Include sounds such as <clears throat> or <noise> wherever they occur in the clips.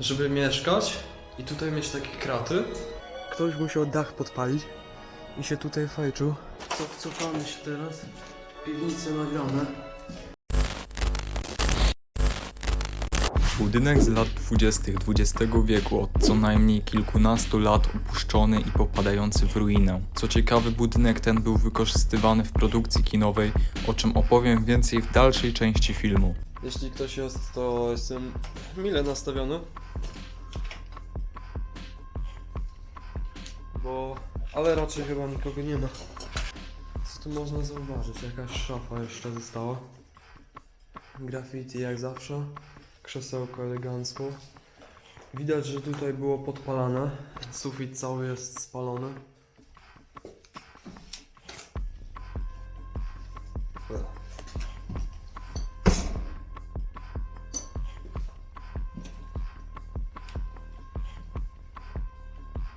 żeby mieszkać i tutaj mieć takie kraty. Ktoś musiał dach podpalić i się tutaj fajczył. Co, cofamy się teraz. Piwnice nagrane. Budynek z lat 20. XX wieku od co najmniej kilkunastu lat opuszczony i popadający w ruinę. Co ciekawe, budynek ten był wykorzystywany w produkcji kinowej, o czym opowiem więcej w dalszej części filmu. Jeśli ktoś jest, to jestem mile nastawiony. Bo... Ale raczej chyba nikogo nie ma. Co tu można zauważyć? Jakaś szafa jeszcze została. Graffiti jak zawsze. Krzesełko elegancko. Widać, że tutaj było podpalane. Sufit cały jest spalony.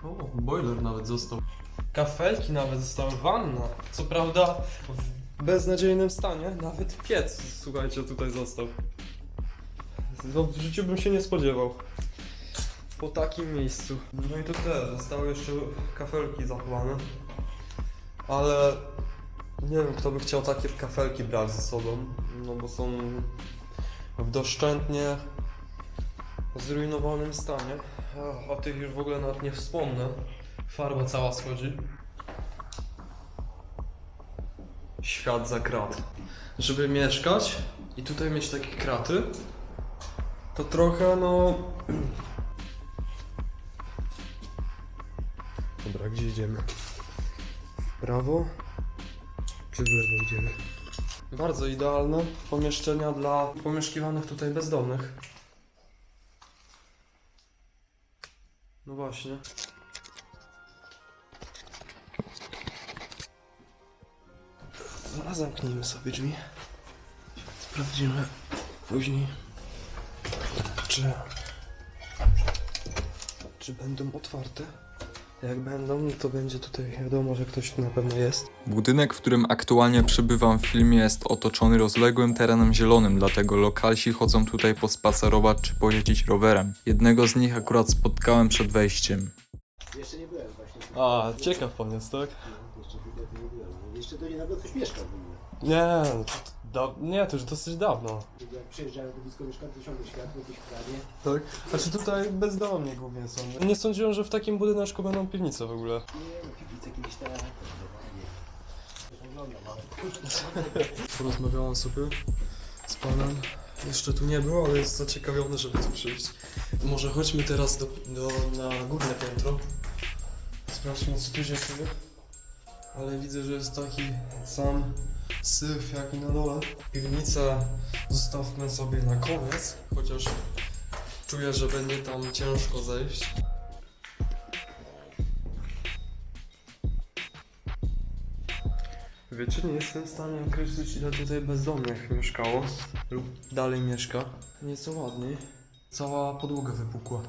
O, boiler nawet został. Kafelki nawet zostały, wanna. Co prawda w beznadziejnym stanie, nawet piec, słuchajcie, tutaj został. No, w życiu bym się nie spodziewał. Po takim miejscu. No i to też, zostały jeszcze kafelki zachowane. Ale nie wiem, kto by chciał takie kafelki brać ze sobą, no bo są w doszczętnie zrujnowanym stanie. A, o tych już w ogóle nawet nie wspomnę. Farba cała schodzi. Świat za krat. Żeby mieszkać i tutaj mieć takie kraty, to trochę no... <clears throat> Dobra, gdzie idziemy? W prawo? Czy w lewo idziemy? Bardzo idealne pomieszczenia dla pomieszkiwanych tutaj bezdomnych. Właśnie. Zaraz zamknijmy sobie drzwi. Sprawdzimy później, czy, czy będą otwarte. Jak będą, no to będzie tutaj wiadomo, że ktoś tu na pewno jest. Budynek, w którym aktualnie przebywam w filmie jest otoczony rozległym terenem zielonym, dlatego lokalsi chodzą tutaj pospacerować czy pojeździć rowerem. Jednego z nich akurat spotkałem przed wejściem. Jeszcze nie byłem właśnie. A, ciekaw pan jest, tak? No, jeszcze tutaj tu nie byłem. Jeszcze do niedawno ktoś mieszkał w ogóle. Nie, no to, da, nie, to już dosyć dawno. Jak przyjeżdżałem do blisko mieszkania, to ciągle światło, jakieś pranie. Tak? Znaczy tutaj bezdomni głównie są. Nie sądziłem, że w takim budyneczku będą piwnice w ogóle. Nie no, piwnice kiedyś tak. zdecydowanie. Oglądam, ale Porozmawiałam sobie z panem. Jeszcze tu nie było, ale jest zaciekawiony, żeby tu przyjść. Może chodźmy teraz do, do, na górne piętro. Sprawdźmy, co tu się dzieje. Ale widzę, że jest taki sam syf, jak i na dole. Piwnicę zostawmy sobie na koniec, chociaż czuję, że będzie tam ciężko zejść. Wiecie, nie jestem w stanie określić ile tutaj bezdomnych mieszkało lub dalej mieszka. Nieco ładniej. Cała podłoga wypukła.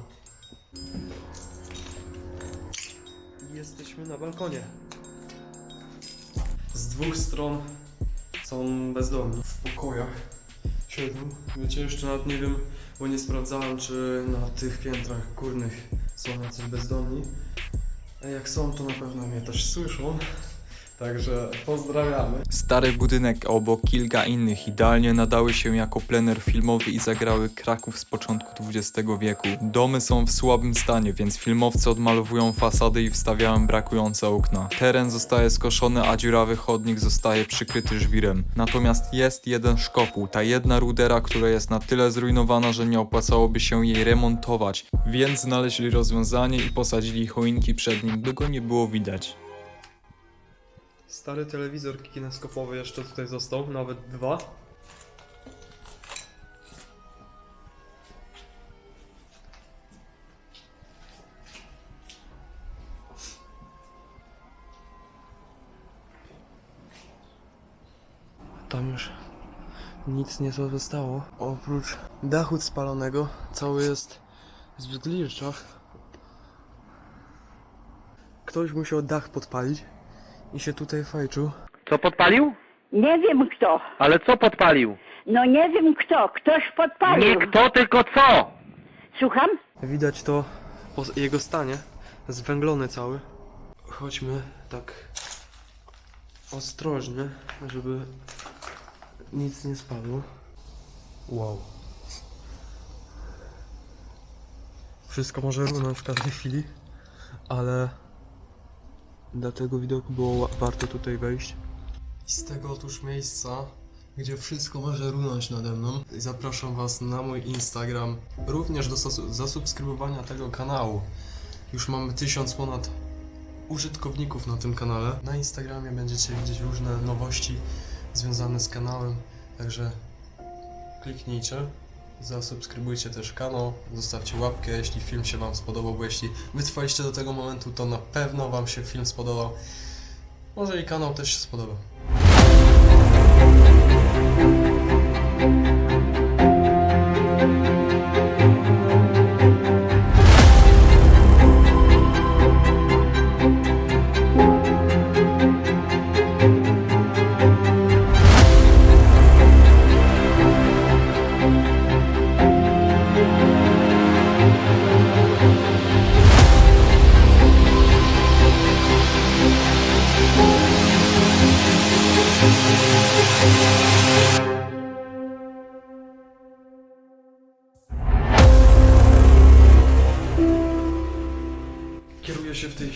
I Jesteśmy na balkonie. Z dwóch stron są bezdomni. W pokojach siedzą. Wiecie, jeszcze nawet nie wiem, bo nie sprawdzałem, czy na tych piętrach górnych są jacyś bezdomni. A jak są, to na pewno mnie też słyszą. Także pozdrawiamy. Stary budynek, obok kilka innych idealnie nadały się jako plener filmowy i zagrały Kraków z początku XX wieku. Domy są w słabym stanie, więc filmowcy odmalowują fasady i wstawiają brakujące okna. Teren zostaje skoszony, a dziurawy chodnik zostaje przykryty żwirem. Natomiast jest jeden szkopuł, ta jedna rudera, która jest na tyle zrujnowana, że nie opłacałoby się jej remontować, więc znaleźli rozwiązanie i posadzili choinki przed nim, by go nie było widać. Stary telewizor kineskopowy jeszcze tutaj został, nawet dwa. Tam już nic nie zostało. Oprócz dachu spalonego, cały jest w zgliszczach. Ktoś musiał dach podpalić i się tutaj fajczył. Co podpalił? Nie wiem kto. Ale co podpalił? No nie wiem kto. Ktoś podpalił. Nie kto, tylko co? Słucham? Widać to po jego stanie. Zwęglony cały. Chodźmy tak ostrożnie, żeby nic nie spadło. Wow. Wszystko może runąć w każdej chwili, ale dla tego widoku było wa- warto tutaj wejść. I z tego otóż miejsca, gdzie wszystko może runąć nade mną, zapraszam Was na mój Instagram, również do zasu- zasubskrybowania tego kanału. Już mamy tysiąc ponad użytkowników na tym kanale. Na Instagramie będziecie widzieć różne nowości związane z kanałem, także kliknijcie, zasubskrybujcie też kanał, zostawcie łapkę, jeśli film się Wam spodobał, bo jeśli wytrwaliście do tego momentu, to na pewno Wam się film spodobał. Może i kanał też się spodoba. Kieruję się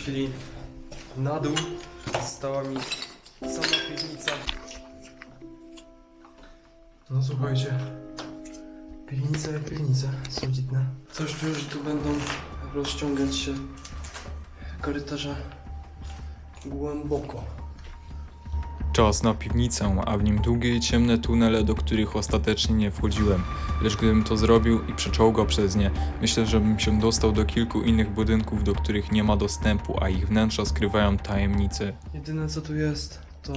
chwili na dół. Została mi sama piwnica. No słuchajcie. Piwnica jak piwnica, solidna. Coś czuję, że tu będą rozciągać się korytarze głęboko. Czas na piwnicę, a w nim długie i ciemne tunele, do których ostatecznie nie wchodziłem. Lecz gdybym to zrobił i przeczołgał przez nie, myślę, że bym się dostał do kilku innych budynków, do których nie ma dostępu, a ich wnętrza skrywają tajemnice. Jedyne co tu jest to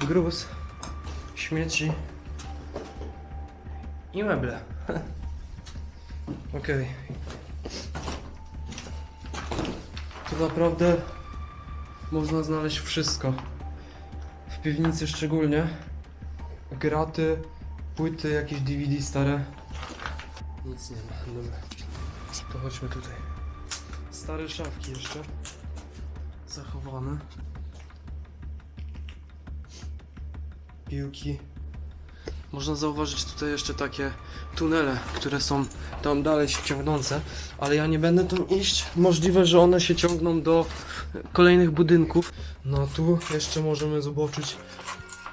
gruz, śmieci i meble. <laughs> Okej. Tu naprawdę można znaleźć wszystko. Piwnicy szczególnie. Graty, płyty, jakieś DVD stare. Nic nie ma. Dobra. To chodźmy tutaj. Stare szafki jeszcze. Zachowane. piłki. Można zauważyć tutaj jeszcze takie tunele, które są tam dalej się ciągnące, ale ja nie będę tam iść. Możliwe, że one się ciągną do kolejnych budynków. No tu jeszcze możemy zobaczyć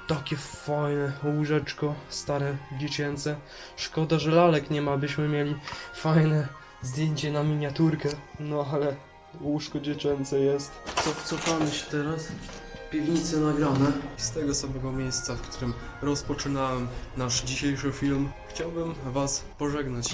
takie fajne łóżeczko, stare, dziecięce. Szkoda, że lalek nie ma, byśmy mieli fajne zdjęcie na miniaturkę. No ale łóżko dziecięce jest. Co, cofamy się teraz piwnice nagrane. Z tego samego miejsca, w którym rozpoczynałem nasz dzisiejszy film, chciałbym Was pożegnać.